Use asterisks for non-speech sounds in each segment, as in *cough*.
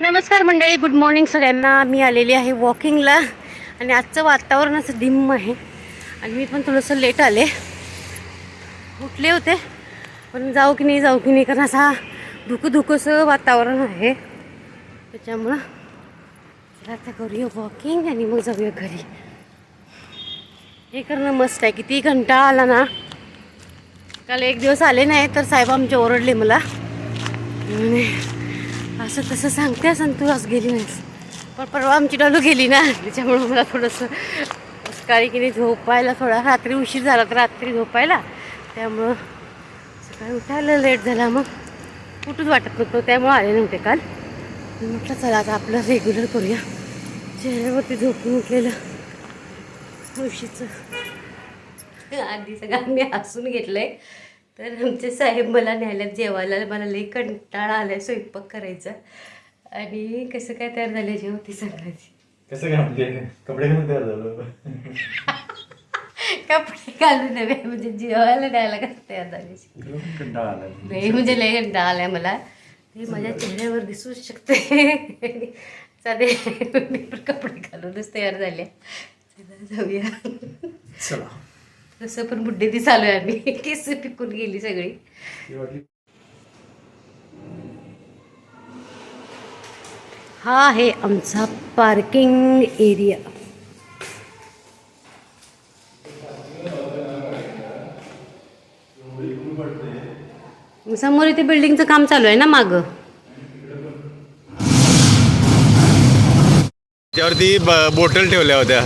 नमस्कार मंडळी good morning सगळ्यांना. मी आलेली आहे वॉकिंगला आणि आजचं वातावरण असं डिम आहे. आणि मी पण थोडंसं लेट आले. उठले होते पण जाऊ की नाही जाऊ की नाही कारण असा धुकं धुकंसं वातावरण आहे. त्याच्यामुळं चला आता करूया वॉकिंग आणि मग जाऊया घरी. हे करणं मस्त आहे. किती घंटा आला ना. काल एक दिवस आले नाही तर साहेब आमचे ओरडले मला. असं तसं सांगते असं तू आज गेली नाहीस. पण परवा आमची डॉलू गेली ना त्याच्यामुळं मला थोडंसं सकाळी की नाही झोपायला थोडा रात्री उशीर झाला तर रात्री झोपायला. त्यामुळं सकाळी उठायला लेट झाला मग. कुठंच वाटत नव्हतं त्यामुळं आले नव्हते काल. म्हटलं चला आता आपलं रेग्युलर करूया. चेहऱ्यावरती झोपून उठलेलं उशीचं आधी सगळं मी हसून आहे तर आमचे साहेब मला न्यायला जेवायला मला लई कंटाळा आलाय स्वयंपाक करायचा. आणि कसं काय तयार झाले जेव्हा ती सांगायची. कसं काय म्हणजे? कपडे घालून तयार झालं? *laughs* कपडे घालून नव्हे म्हणजे जेवायला न्यायला कसं तयार झाले? कंटाळा आला लई म्हणजे लई कंटाळा आलाय मला. ते माझ्या चेहऱ्यावर दिसू शकते. साधे कपडे घालूनच तयार झाले. चला जाऊया. चला. तसं पण बुड्डे ती चालू आहे आम्ही. *laughs* केस पिकून गेली सगळी. ही हा आहे आमचा पार्किंग एरिया समोर इथे बिल्डिंगचं काम चालू आहे ना मागं? त्यावरती बॉटल ठेवल्या होत्या.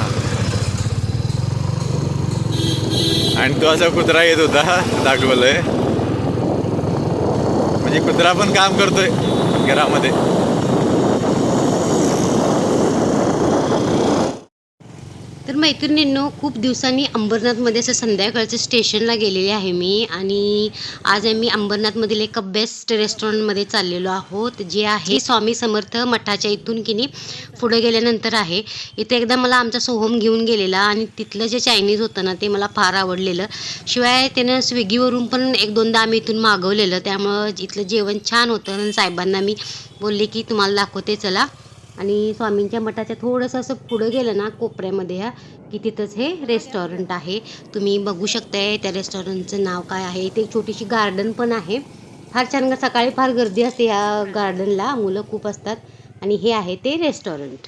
आणि तो असा कुत्रा येत होता दाखवलंय. म्हणजे कुत्रा पण काम करतोय घरामध्ये. तर मैत्रिणींनो खूप दिवसांनी अंबरनाथमध्ये असं संध्याकाळचं स्टेशनला गेलेले आहे मी आणि आज आम्ही अंबरनाथमधील एका बेस्ट रेस्टॉरंटमध्ये चाललेलो आहोत जे आहे स्वामी समर्थ मठाच्या इथून की नाही पुढे गेल्यानंतर आहे. इथे एकदा मला आमचा सोहम घेऊन गेलेला आणि तिथलं जे चायनीज होतं ना ते मला फार आवडलेलं. शिवाय त्यानं स्विगीवरून पण एक दोनदा आम्ही इथून मागवलेलं. त्यामुळं इथलं जेवण छान होतं आणि साहेबांना मी बोलले की तुम्हाला दाखवते चला. आणि स्वामींच्या मठाच्या थोडंसं असं पुढं गेलं ना कोपऱ्यामध्ये ह्या की तिथंच हे रेस्टॉरंट आहे. तुम्ही बघू शकताय त्या रेस्टॉरंटचं नाव काय आहे. इथे छोटीशी गार्डन पण आहे. फार छान सकाळी फार गर्दी असते या गार्डनला मुलं खूप असतात. आणि हे आहे ते रेस्टॉरंट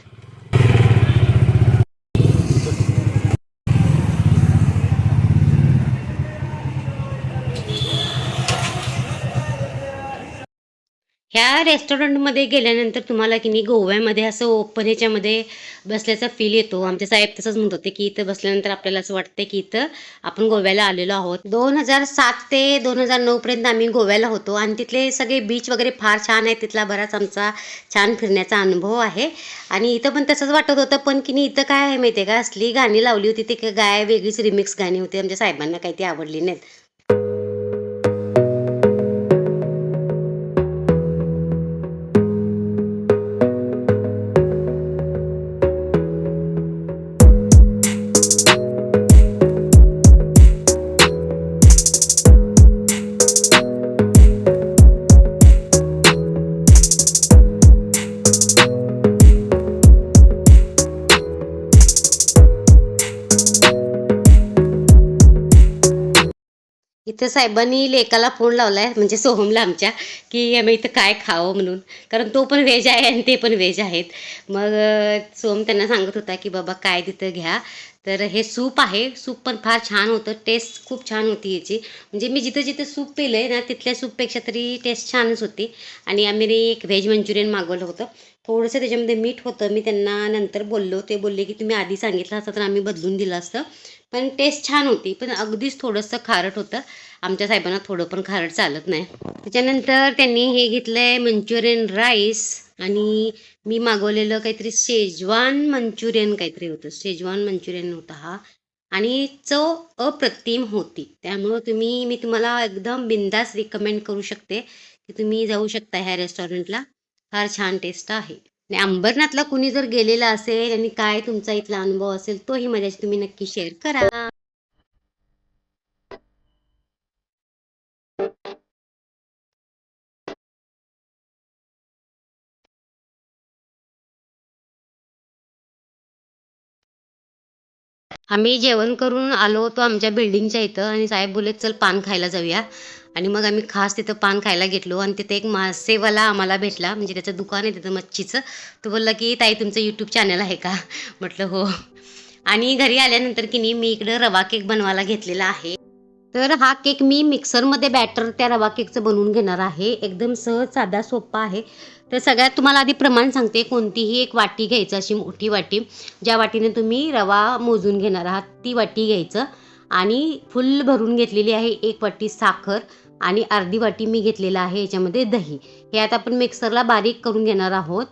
ह्या रेस्टॉरंटमध्ये गेल्यानंतर तुम्हाला की नाही गोव्यामध्ये असं ओपन ह्याच्यामध्ये बसल्याचा फील येतो. आमचे साहेब तसंच म्हणत होते की इथं बसल्यानंतर आपल्याला असं वाटतं की इथं आपण गोव्याला आलेलो आहोत. दोन हजार सात ते दोन हजार नऊ पर्यंत आम्ही गोव्याला होतो आणि तिथले सगळे बीच वगैरे फार छान आहेत. तिथला बराच आमचा छान फिरण्याचा अनुभव आहे. आणि इथं पण तसंच वाटत होतं पण की नाही इथं काय आहे माहिती आहे का? असली गाणी लावली होती ती काय गाय वेगळीच रिमिक्स गाणी होती. आमच्या साहेबांना काही ती आवडली नाहीत. तर साहेबांनी लेकाला फोन लावला आहे म्हणजे सोहमला आमच्या की आम्ही इथं काय खावं म्हणून. कारण तो पण व्हेज आहे आणि ते पण व्हेज आहेत. मग सोहम त्यांना सांगत होता की बाबा काय तिथं घ्या. तर हे सूप आहे. सूप पण फार छान होतं. टेस्ट खूप छान होती याची म्हणजे मी जिथं जिथं सूप पिलं आहे ना तिथल्या सूपपेक्षा तरी टेस्ट छानच होती. आणि आम्ही एक व्हेज मंचुरियन मागवलं होतं. थोडंसं त्याच्यामध्ये मीठ होतं. मी त्यांना नंतर बोललो. ते बोलले की तुम्ही आधी सांगितलं असतं तर आम्ही बदलून दिलं असतं. पण टेस्ट छान होती. पण अगदीच थोडंसं खारट होतं. आमच्या साहेबांना थोडं पण खारट चालत नाही. त्याच्यानंतर त्यांनी हे घेतलं आहे मंचुरियन राईस आणि मी मागवलेलं काहीतरी शेजवान मंचुरियन काहीतरी होतं. शेजवान मंचुरियन होता हा. आणि चव अप्रतिम होती. त्यामुळं तुम्ही मी तुम्हाला एकदम बिंदास रिकमेंड करू शकते की तुम्ही जाऊ शकता ह्या रेस्टॉरंटला फार छान टेस्ट आहे. आणि अंबरनाथला कुणी जर गेलेला असेल आणि काय तुमचा इथला अनुभव असेल तोही माझ्याशी तुम्ही नक्की शेअर करा. आम्ही जेवण करून आलो होतो आमच्या बिल्डिंगच्या इथं आणि साहेब बोलले चल पान खायला जाऊया. आणि मग आम्ही खास तिथं पान खायला घेतलो आणि तिथे एक मासेवाला आम्हाला भेटला म्हणजे त्याचं दुकान आहे तिथं मच्छीचं. तो बोलला की ताई तुमचं यूट्यूब चॅनल आहे का? म्हटलं हो. आणि घरी आल्यानंतर की नाही मी इकडं रवा केक बनवायला घेतलेला आहे. तर हा केक मी मिक्सरमध्ये बॅटर त्या रवा केकचं बनवून घेणार आहे. एकदम सहज साधा सोपा आहे. तर सगळ्यात तुम्हाला आधी प्रमाण सांगते कोणतीही एक वाटी घ्यायचं अशी मोठी वाटी. ज्या वाटीने तुम्ही रवा मोजून घेणार आहात ती वाटी घ्यायचं. आणि फुल भरून घेतलेली आहे एक वाटी साखर आणि अर्धी वाटी मी घेतलेलं आहे याच्यामध्ये दही. हे आता आपण मिक्सरला बारीक करून घेणार आहोत.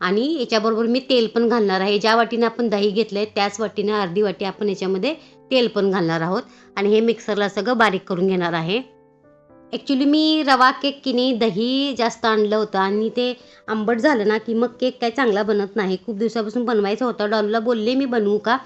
आणि याच्याबरोबर मी तेल पण घालणार आहे. ज्या वाटीने आपण दही घेतलं आहे त्याच वाटीने अर्धी वाटी आपण याच्यामध्ये तेल पण घालणार आहोत आणि हे मिक्सरला सगळं बारीक करून घेणार आहे. ॲक्च्युली मी रवा केक की नाही दही जास्त आणलं होतं आणि ते आंबट झालं ना की मग केक काय चांगला बनत नाही. खूप दिवसापासून बनवायचं होतं. डॉलला बोलले मी बनवू का?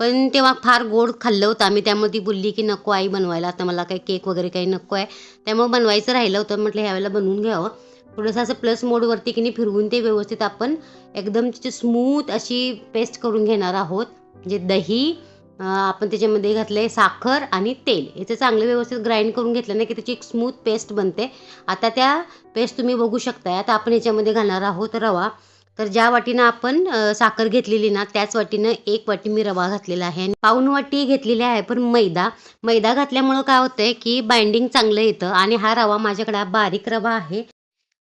पण तेव्हा फार गोड खाल्लं होतं. आम्ही त्यामुळे ती बोलली की नको आई बनवायला आता मला काही केक वगैरे काही नको आहे त्यामुळे बनवायचं राहिलं होतं. म्हटलं ह्यावेळेला बनवून घ्यावं. थोडंसं असं प्लस मोडवरती की नाही फिरवून ते व्यवस्थित आपण एकदम तिची स्मूथ अशी पेस्ट करून घेणार आहोत. म्हणजे दही आपण त्याच्यामध्ये घातलं आहे साखर आणि तेल. याचं चांगलं व्यवस्थित ग्राइंड करून घेतलं ना की त्याची एक स्मूथ पेस्ट बनते. आता त्या पेस्ट तुम्ही बघू शकताय. आता आपण याच्यामध्ये घालणार आहोत रवा. तर ज्या वाटीनं आपण साखर घेतलेली ना त्याच वाटीनं एक वाटी मी रवा घातलेला आहे. आणि पाऊन वाटी घेतलेली आहे पण मैदा. मैदा घातल्यामुळं काय होतंय की बाइंडिंग चांगलं येतं आणि हा रवा माझ्याकडे बारीक रवा आहे.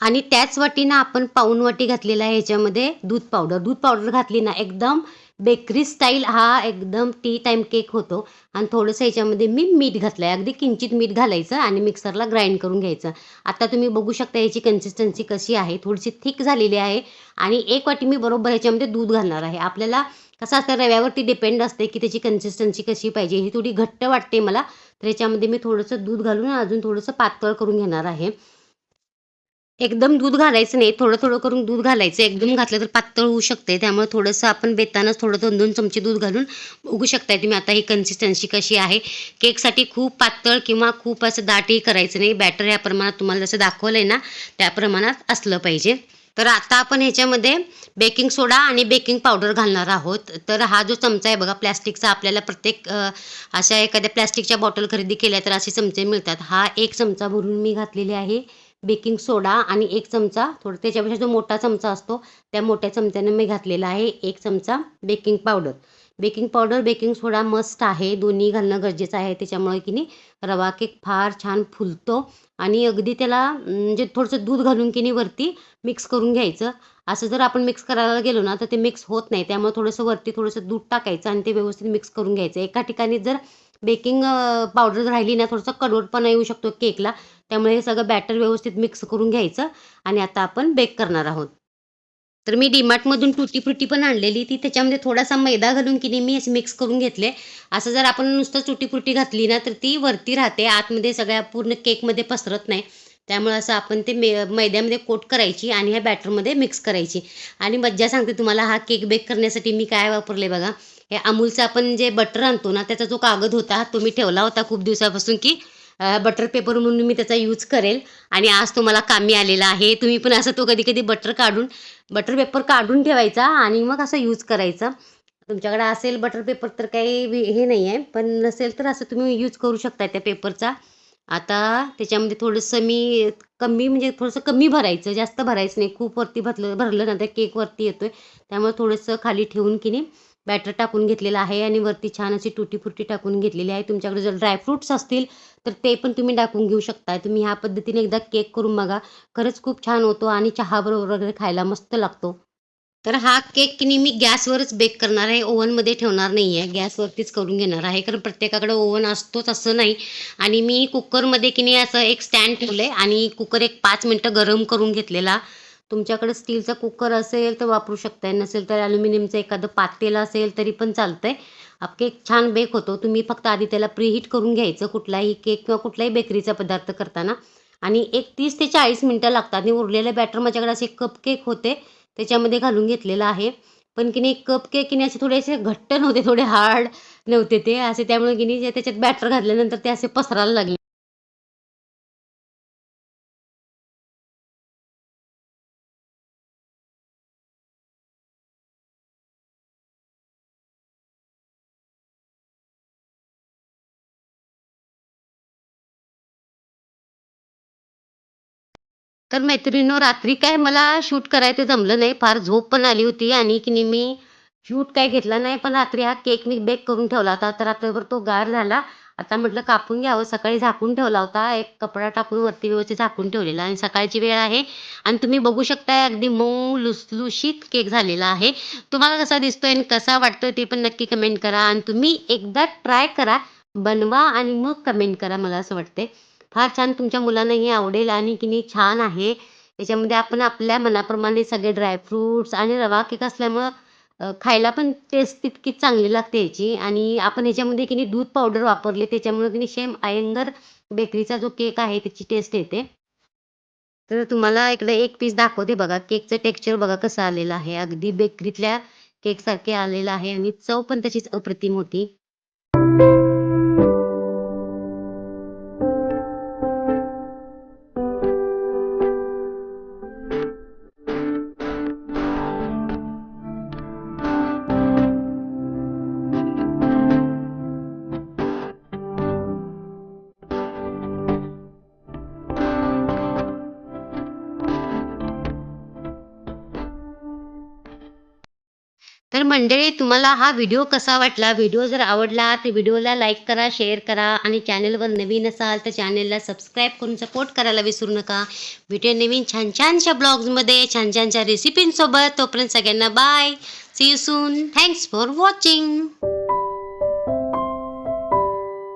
आणि त्याच वाटीनं आपण पाऊन वाटी घातलेला आहे ह्याच्यामध्ये दूध पावडर दूध पावडर घातली ना एकदम बेकरी स्टाईल हा एकदम टी टाईम केक होतो. आणि थोडंसं याच्यामध्ये मी मीठ घातलं आहे अगदी किंचित मीठ घालायचं आणि मिक्सरला ग्राइंड करून घ्यायचं. आता तुम्ही बघू शकता याची कन्सिस्टन्सी कशी आहे. थोडीशी थिक झालेली आहे. आणि एक वाटी मी बरोबर ह्याच्यामध्ये दूध घालणार आहे. आपल्याला कसं असतं रव्यावरती डिपेंड असते की त्याची कन्सिस्टन्सी कशी पाहिजे. ही थोडी घट्ट वाटते मला. तर याच्यामध्ये मी थोडंसं दूध घालून अजून थोडंसं पातळ करून घेणार आहे. एकदम दूध घालायचं नाही थोडं थोडं करून दूध घालायचं. एकदम घातलं तर पातळ होऊ शकते. त्यामुळे थोडंसं आपण बेतानच थोडं दोन दोन चमचे दूध घालून उगू शकताय तुम्ही. आता ही कन्सिस्टन्सी कशी आहे? केकसाठी खूप पातळ किंवा खूप असं दाटही करायचं नाही. बॅटर या प्रमाणात तुम्हाला जसं दाखवलं आहे ना त्या प्रमाणात असलं पाहिजे. तर आता आपण ह्याच्यामध्ये बेकिंग सोडा आणि बेकिंग पावडर घालणार आहोत. तर हा जो चमचा आहे बघा प्लॅस्टिकचा आपल्याला प्रत्येक अशा एखाद्या प्लॅस्टिकच्या बॉटल खरेदी केल्या तर असे चमचे मिळतात. हा एक चमचा भरून मी घातलेली आहे. बेकिंग सोडा आणि एक चमचा थोडं त्याच्यापेक्षा जो मोठा चमचा असतो त्या मोठ्या चमच्याने मी घातलेला आहे एक चमचा baking powder. Baking powder baking soda must आहे दोन्ही घालणं गरजेचं आहे त्याच्यामुळे की नाही रवा केक फार छान फुलतो आणि अगदी त्याला म्हणजे थोडंसं दूध घालून की नाही वरती मिक्स करून घ्यायचं. असं जर आपण मिक्स करायला गेलो ना तर ते मिक्स होत नाही त्यामुळे थोडंसं वरती थोडंसं दूध टाकायचं आणि ते व्यवस्थित मिक्स करून घ्यायचं. एका ठिकाणी जर बेकिंग पावडर राहिली ना थोडंसं कडवटपणा येऊ शकतो केकला. त्यामुळे हे सगळं बॅटर व्यवस्थित मिक्स करून घ्यायचं आणि आता आपण बेक करणार आहोत. तर मी डीमार्टमधून टुटी फ्रुटी पण आणलेली. ती त्याच्यामध्ये थोडासा मैदा घालून की नाही मी असे मिक्स करून घेतले. असं जर आपण नुसतं टुटी फ्रुटी घातली ना तर ती वरती राहते. आतमध्ये सगळ्या पूर्ण केकमध्ये पसरत नाही. त्यामुळे असं आपण ते मे मैद्यामध्ये कोट करायची आणि ह्या बॅटरमध्ये मिक्स करायची. आणि मज्जा सांगते तुम्हाला हा केक बेक करण्यासाठी मी काय वापरले बघा. हे अमूलचं आपण जे बटर आणतो ना त्याचा जो कागद होता तो मी ठेवला होता खूप दिवसापासून की बटर पेपर म्हणून मी त्याचा यूज करेल. आणि आज तुम्हाला कामी आलेला आहे. तुम्ही पण असं तो कधी कधी बटर काढून बटर पेपर काढून ठेवायचा आणि मग असं यूज करायचा. तुमच्याकडे असेल बटर पेपर तर काही हे नाही आहे पण नसेल तर असं तुम्ही यूज करू शकता त्या पेपरचा आता त्याच्यामध्ये थोडंसं मी कमी म्हणजे थोडंसं कमी भरायचं. जास्त भरायचं नाही. खूप वरती भरलं भरलं ना तर केकवरती येतो येतोय. त्यामुळे थोडंसं खाली ठेवून की नाही बॅटर टाकून घेतलेलं आहे आणि वरती छान अशी तुटी फुटी टाकून घेतलेली आहे. तुमच्याकडे जर ड्रायफ्रुट्स असतील तर ते पण तुम्ही टाकून घेऊ शकता तुम्ही ह्या पद्धतीने एकदा केक करून बघा. खरंच खूप छान होतो आणि चहाबरोबर वगैरे खायला मस्त लागतो. तर हा केक की नाही मी गॅसवरच बेक करणार आहे. ओव्हनमध्ये ठेवणार नाही आहे गॅसवरतीच करून घेणार आहे. कारण प्रत्येकाकडे ओव्हन असतोच असं नाही. आणि मी कुकरमध्ये की नाही असं एक स्टँड ठेवलं आहे आणि कुकर एक पाच मिनटं गरम करून घेतलेला. तुमच्याकडे स्टीलचा कुकर असेल तर वापरू शकताय नसेल तर ॲल्युमिनियमचं एखादं पातेल असेल तरी पण चालतंय. आप केक छान बेक होतो तुम्ही फक्त आधी त्याला प्रीहीट करून घ्यायचं कुठलाही केक किंवा कुठलाही बेकरीचा पदार्थ करताना. आणि एक तीस ते चाळीस मिनटं लागतात. आणि उरलेलं बॅटर माझ्याकडे असे कप केक होते त्याच्यामध्ये घालून घेतलेलं आहे. पण की नाही कप केक की नाही असे थोडेसे घट्ट नव्हते थोडे हार्ड नव्हते ते. असे त्यामुळे की नाही त्याच्यात बॅटर घातल्यानंतर ते असे पसरायला लागले. तर मैत्रिणीनो रात्री काय मला शूट करायचं जमलं नाही. फार झोप पण आली होती आणि की नाही मी शूट काय घेतला नाही. पण रात्री हा केक मी बेक करून ठेवला होता. तर रात्रभर तो गार झाला. आता म्हटलं कापून घ्यावं. सकाळी झाकून ठेवला होता. एक कपडा टाकून वरती व्यवस्थित झाकून ठेवलेला आणि सकाळची वेळ आहे. आणि तुम्ही बघू शकता अगदी मऊ लुसलुशीत केक झालेला आहे. तुम्हाला कसा दिसतोय आणि कसा वाटतोय ते पण नक्की कमेंट करा. आणि तुम्ही एकदा ट्राय करा. बनवा आणि मग कमेंट करा मला असं वाटते फार छान तुमच्या मुलांनाही आवडेल आणि की नाही छान आहे. त्याच्यामध्ये आपण आपल्या मनाप्रमाणे सगळे ड्रायफ्रूट्स आणि रवा केक असल्यामुळं खायला पण टेस्ट तितकीच चांगली लागते याची. आणि आपण ह्याच्यामध्ये की नाही दूध पावडर वापरले त्याच्यामुळे की नाही सेम आयंगर बेकरीचा जो केक आहे त्याची टेस्ट येते. तर तुम्हाला इकडे एक पीस दाखवते बघा केकचं टेक्स्चर बघा कसं आलेलं आहे. अगदी बेकरीतल्या केकसारखे आलेलं आहे आणि चव पण तशीच अप्रतिम होती. तर मंडळी तुम्हाला हा व्हिडिओ कसा वाटला? व्हिडिओ जर आवडला तर व्हिडिओला लाईक करा शेअर करा आणि चॅनलवर नवीन असाल तर चॅनलला सबस्क्राईब करून सपोर्ट करायला विसरू नका. भेटूया नवीन छान छानशा ब्लॉग्समध्ये छान छानशा रेसिपींसोबत तोपर्यंत सगळ्यांना bye see you soon thanks for watching